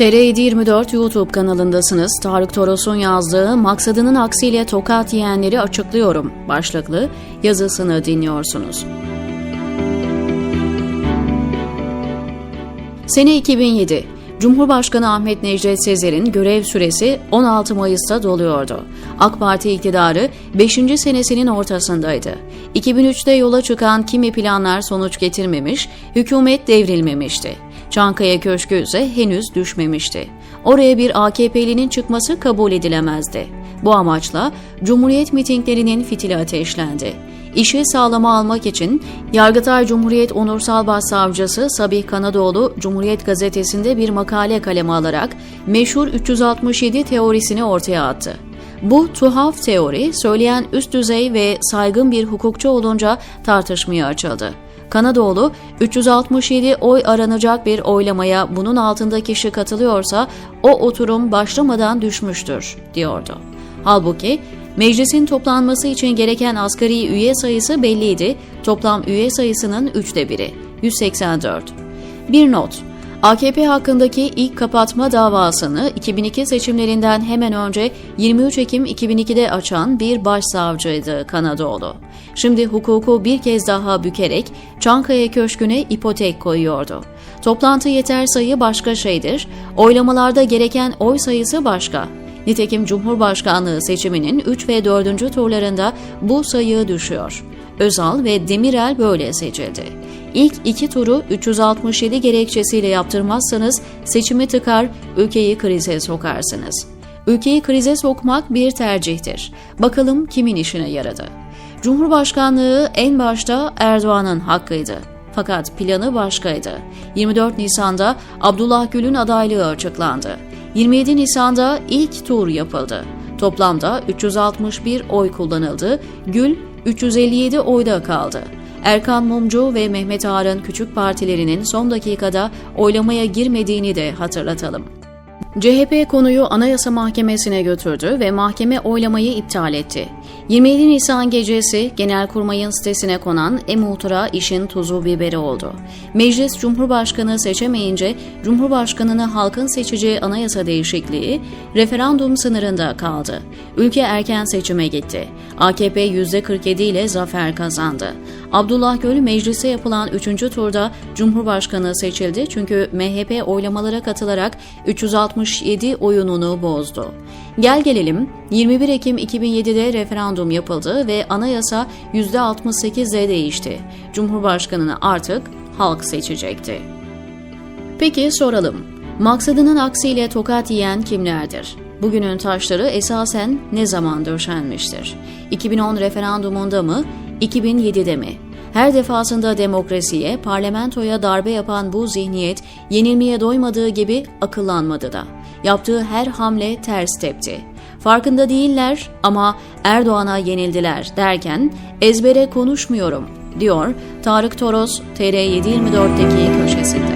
TR724 YouTube kanalındasınız. Tarık Toros'un yazdığı Maksadının aksiyle tokat yiyenleri açıklıyorum başlıklı yazısını dinliyorsunuz. Sene 2007. Cumhurbaşkanı Ahmet Necdet Sezer'in görev süresi 16 Mayıs'ta doluyordu. AK Parti iktidarı 5. senesinin ortasındaydı. 2003'te yola çıkan kimi planlar sonuç getirmemiş, hükümet devrilmemişti. Çankaya Köşkü ise henüz düşmemişti. Oraya bir AKP'linin çıkması kabul edilemezdi. Bu amaçla Cumhuriyet mitinglerinin fitili ateşlendi. İşi sağlama almak için Yargıtay Cumhuriyet Onursal Başsavcısı Sabih Kanadoğlu Cumhuriyet Gazetesi'nde bir makale kaleme alarak meşhur 367 teorisini ortaya attı. Bu tuhaf teori söyleyen üst düzey ve saygın bir hukukçu olunca tartışmaya açıldı. Kanadoğlu 367 oy aranacak bir oylamaya bunun altında kişi katılıyorsa o oturum başlamadan düşmüştür diyordu. Halbuki meclisin toplanması için gereken asgari üye sayısı belliydi. Toplam üye sayısının üçte biri 184. Bir not AKP hakkındaki ilk kapatma davasını 2002 seçimlerinden hemen önce 23 Ekim 2002'de açan bir başsavcıydı Kanadoğlu. Şimdi hukuku bir kez daha bükerek Çankaya Köşkü'ne ipotek koyuyordu. Toplantı yeter sayı başka şeydir, oylamalarda gereken oy sayısı başka. Nitekim Cumhurbaşkanlığı seçiminin 3 ve 4. turlarında bu sayı düşüyor. Özal ve Demirel böyle seçildi. İlk iki turu 367 gerekçesiyle yaptırmazsanız seçimi tıkar, ülkeyi krize sokarsınız. Ülkeyi krize sokmak bir tercihtir. Bakalım kimin işine yaradı? Cumhurbaşkanlığı en başta Erdoğan'ın hakkıydı. Fakat planı başkaydı. 24 Nisan'da Abdullah Gül'ün adaylığı açıklandı. 27 Nisan'da ilk tur yapıldı. Toplamda 361 oy kullanıldı. Gül 357 oyda kaldı. Erkan Mumcu ve Mehmet Ağar'ın küçük partilerinin son dakikada oylamaya girmediğini de hatırlatalım. CHP konuyu Anayasa Mahkemesi'ne götürdü ve mahkeme oylamayı iptal etti. 27 Nisan gecesi Genelkurmay'ın sitesine konan e-muhtıra işin tuzu biberi oldu. Meclis Cumhurbaşkanı seçemeyince Cumhurbaşkanını halkın seçeceği anayasa değişikliği referandum sınırında kaldı. Ülke erken seçime gitti. AKP %47 ile zafer kazandı. Abdullah Gül meclise yapılan 3. turda Cumhurbaşkanı seçildi çünkü MHP oylamalara katılarak 367 oyununu bozdu. Gel gelelim 21 Ekim 2007'de referandum yapıldı ve anayasa %68'de değişti. Cumhurbaşkanını artık halk seçecekti. Peki soralım. Maksadının aksiyle tokat yiyen kimlerdir? Bugünün taşları esasen ne zaman döşenmiştir? 2010 referandumunda mı, 2007'de mi? Her defasında demokrasiye, parlamentoya darbe yapan bu zihniyet yenilmeye doymadığı gibi akıllanmadı da. Yaptığı her hamle ters tepti. Farkında değiller ama Erdoğan'a yenildiler derken ezbere konuşmuyorum diyor Tarık Toros TR724'deki köşesinde.